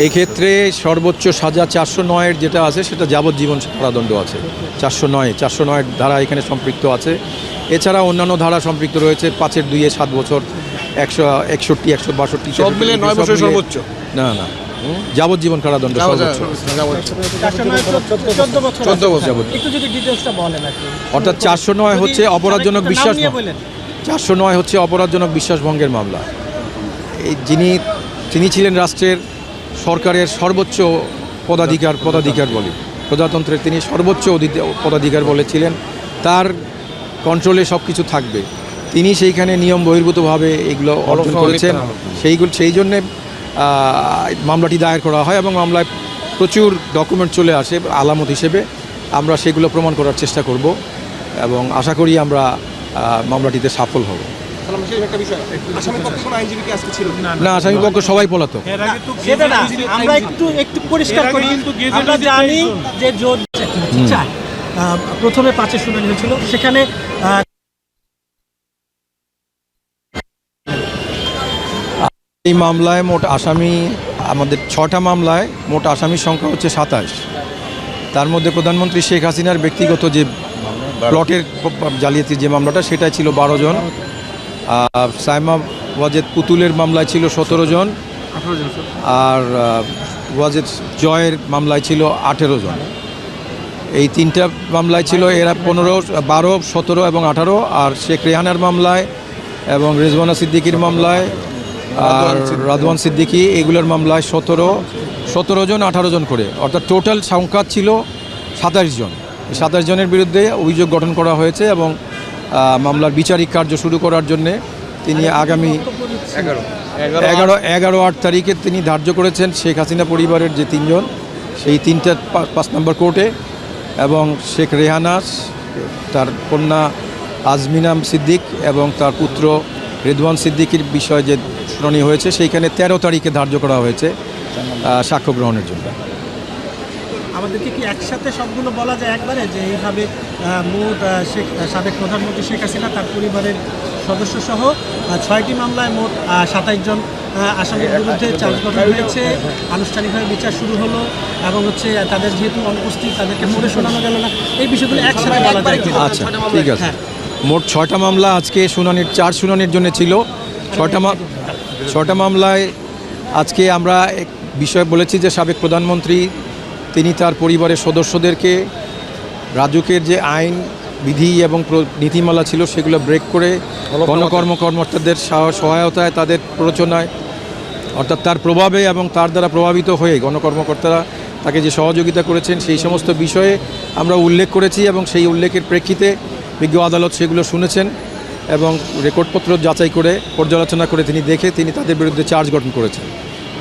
এই ক্ষেত্রে সর্বোচ্চ সাজা চারশো নয়ের যেটা আছে সেটা যাবজ্জীবন কারাদণ্ড আছে। চারশো নয় চারশো নয়ের ধারা এখানে সম্পৃক্ত আছে। এছাড়া অন্যান্য ধারা সম্পৃক্ত রয়েছে পাঁচের দুইয়ে সাত বছর একশো একষট্টি একশো বাষট্টি সব মিলে নয় বছর সর্বোচ্চ? না না। যাবজ্জীবন কারাদণ্ড অর্থাৎ চারশো নয় হচ্ছে অপরাধজনক বিশ্বাস চারশো নয় হচ্ছে অপরাধজনক বিশ্বাসভঙ্গের মামলা। এই যিনি তিনি ছিলেন রাষ্ট্রের সরকারের সর্বোচ্চ পদাধিকার পদাধিকার বলে। প্রজাতন্ত্রের তিনি সর্বোচ্চ পদাধিকার বলেছিলেন। তার কন্ট্রোলে সব কিছু থাকবে। তিনি সেইখানে নিয়ম বহির্ভূতভাবে এগুলো অর্জন করেছেন। সেইগুলো সেই জন্যে মামলাটি দায়ের করা হয় এবং মামলায় প্রচুর ডকুমেন্ট চলে আসে আলামত হিসেবে। আমরা সেগুলো প্রমাণ করার চেষ্টা করব এবং আশা করি আমরা মামলাটিতে সফল হব। না আসামি পক্ষ সবাই পলাতক। সেটা না আমরা একটু একটু পরিষ্কার করি। আমরা জানি যে প্রথমে পাঁচের শুনানি হয়েছিল। সেখানে এই মামলায় মোট আসামি আমাদের ছটা মামলায় মোট আসামির সংখ্যা হচ্ছে সাতাশ। তার মধ্যে প্রধানমন্ত্রী শেখ হাসিনার ব্যক্তিগত যে প্লটের জালিয়াতির যে মামলাটা সেটাই ছিল বারো জন। সাইমা ওয়াজেদ পুতুলের মামলায় ছিল সতেরো জন। আর ওয়াজেদ জয়ের মামলায় ছিল আঠেরো জন। এই তিনটা মামলায় ছিল এরা পনেরো বারো সতেরো এবং আঠারো। আর শেখ রেহানার মামলায় এবং রেজওয়ানা সিদ্দিকির মামলায় আর রাদওয়ান সিদ্দিকি। এগুলোর মামলায় সতেরো সতেরো জন আঠারো জন করে। অর্থাৎ টোটাল সংখ্যা ছিল সাতাশ জন। সাতাশ জনের বিরুদ্ধে অভিযোগ গঠন করা হয়েছে এবং মামলার বিচারিক কার্য শুরু করার জন্যে তিনি আগামী এগারো। এগারো আট তারিখে তিনি ধার্য করেছেন শেখ হাসিনা পরিবারের যে তিনজন সেই তিনটা পাঁচ নম্বর কোর্টে এবং শেখ রেহানাস তার কন্যা আজমিনাম সিদ্দিক এবং তার পুত্র রেদওয়ান সিদ্দিকির বিষয়ে যে শুনানি হয়েছে সেইখানে তেরো তারিখে ধার্য করা হয়েছে সাক্ষ্য গ্রহণের জন্য। আমাদেরকে কি একসাথে সবগুলো বলা যায় একবারে? যে এইভাবে মোট শেখ সাবেক প্রধানমন্ত্রী শেখ হাসিনা তার পরিবারের সদস্য সহ ছয়টি মামলায় মোট সাতাইশ জন আসামির বিরুদ্ধে চার্জ গঠন হয়েছে। আনুষ্ঠানিকভাবে বিচার শুরু হলো এবং হচ্ছে তাদের যেহেতু অনুপস্থিত তাদেরকে পড়ে শোনানো। গেল না। এই বিষয়গুলো একসাথে বলা যায় আচ্ছা ঠিক আছে। হ্যাঁ। মোট ছয়টা মামলা আজকে শুনানির চার শুনানির জন্য ছিল। ছয়টা ছটা মামলায় আজকে আমরা এক বিষয় বলেছি যে সাবেক প্রধানমন্ত্রী তিনি তার পরিবারের সদস্যদেরকে রাজুকের যে আইন বিধি এবং নীতিমালা ছিল সেগুলো ব্রেক করে গণকর্ম কর্মকর্তাদের সহায়তায় তাদের প্ররোচনায় অর্থাৎ তার প্রভাবে এবং তার দ্বারা প্রভাবিত হয়ে গণকর্মকর্তারা তাকে যে সহযোগিতা করেছেন সেই সমস্ত বিষয়ে আমরা উল্লেখ করেছি এবং সেই উল্লেখের প্রেক্ষিতে বিজ্ঞ আদালত সেগুলো শুনেছেন এবং রেকর্ডপত্র যাচাই করে পর্যালোচনা করে তিনি দেখে তিনি তাদের বিরুদ্ধে চার্জ গঠন করেছেন।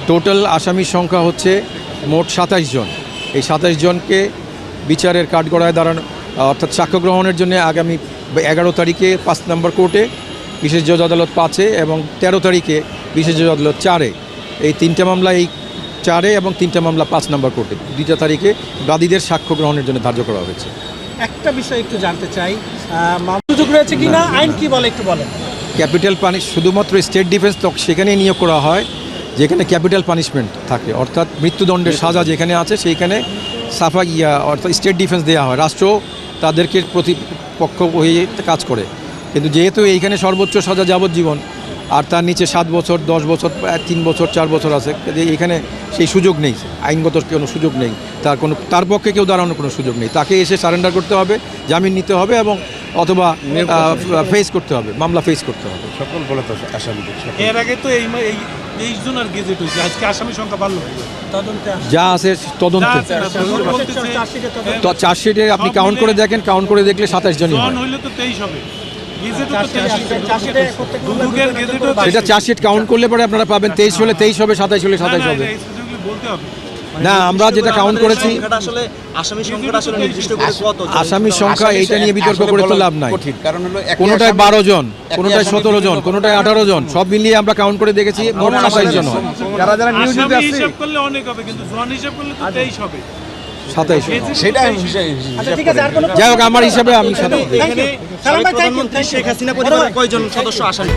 টোটাল আসামির সংখ্যা হচ্ছে মোট সাতাইশ জন। এই সাতাশ জনকে বিচারের কাঠগড়ায় দাঁড়ানো অর্থাৎ সাক্ষ্য গ্রহণের জন্য আগামী এগারো তারিখে পাঁচ নম্বর কোর্টে বিশেষ জজ আদালত পাঁচে এবং তেরো তারিখে বিশেষ জজ আদালত চারে। এই তিনটা মামলা এই চারে এবং তিনটা মামলা পাঁচ নম্বর কোর্টে। দুইটা তারিখে বাদীদের সাক্ষ্য গ্রহণের জন্য ধার্য করা হয়েছে। একটা বিষয় একটু জানতে চাই সুযোগ রয়েছে কিনা? আইন কি বলে একটু বলেন। ক্যাপিটাল পানিশ শুধুমাত্র স্টেট ডিফেন্স তো সেখানেই নিয়োগ করা হয়। যেখানে ক্যাপিটাল পানিশমেন্ট থাকে অর্থাৎ মৃত্যুদণ্ডের সাজা যেখানে আছে সেইখানে সাফা ইয়া অর্থাৎ স্টেট ডিফেন্স দেওয়া হয়। রাষ্ট্র তাদেরকে প্রতিপক্ষ হয়ে কাজ করে। কিন্তু যেহেতু এইখানে সর্বোচ্চ সাজা যাবজ্জীবন আর তার নিচে সাত বছর দশ বছর তিন বছর চার বছর আছে যে এখানে সেই সুযোগ নেই আইনগত কোনো সুযোগ নেই। তার কোনো তার পক্ষে কেউ দাঁড়ানোর কোনো সুযোগ নেই। তাকে এসে সারেন্ডার করতে হবে জামিন নিতে হবে এবং অথবা ফেস করতে হবে মামলা ফেস করতে হবে। সকল বলে তো আসামিদের এর আগে তো এই এই তেইশ জনের গেজেট হয়েছে আজকে আসামি সংখ্যা বাড়লো। তদন্তে যা আছে তদন্ত। যা আছে না, চার্জশিটে তদন্ত তো চার্জশিটে আপনি কাউন্ট করে দেখেন কাউন্ট করে দেখলে সাতাশ জনই জন হয়। হইলে তো তেইশ হবে। তো তেইশ চার্জশিটে- কাউন্ট করলে পরে আপনারা পাবেন তেইশ হলে তেইশ হবে সাতাশ হলে সাতাশ হবে। বলতে হবে। না আমরা যেটা কাউন্ট করেছি আসামি সংখ্যাটা আসলে নির্দিষ্ট করে কত আসামির সংখ্যা এইটা নিয়ে বিতর্ক করে তো লাভ নাই। কোনোটায় বারো জন কোনোটায় সতেরো জন কোনোটায় আঠারো জন সব মিলিয়ে আমরা কাউন্ট করে দেখেছি মোট সাতাশ জন। হয় যারা যারা নিয়োজিত আছে করলে অনেক হবে কিন্তু জন হিসাব করলে তো তেইশ হবে। সাতাইশ। সেটা 23 হিসাব- ঠিক আছে আর কোনো যাই হোক আমার হিসাবে আমি you. শেখ হাসিনা পরিবারের কয়জন সদস্য আসামি?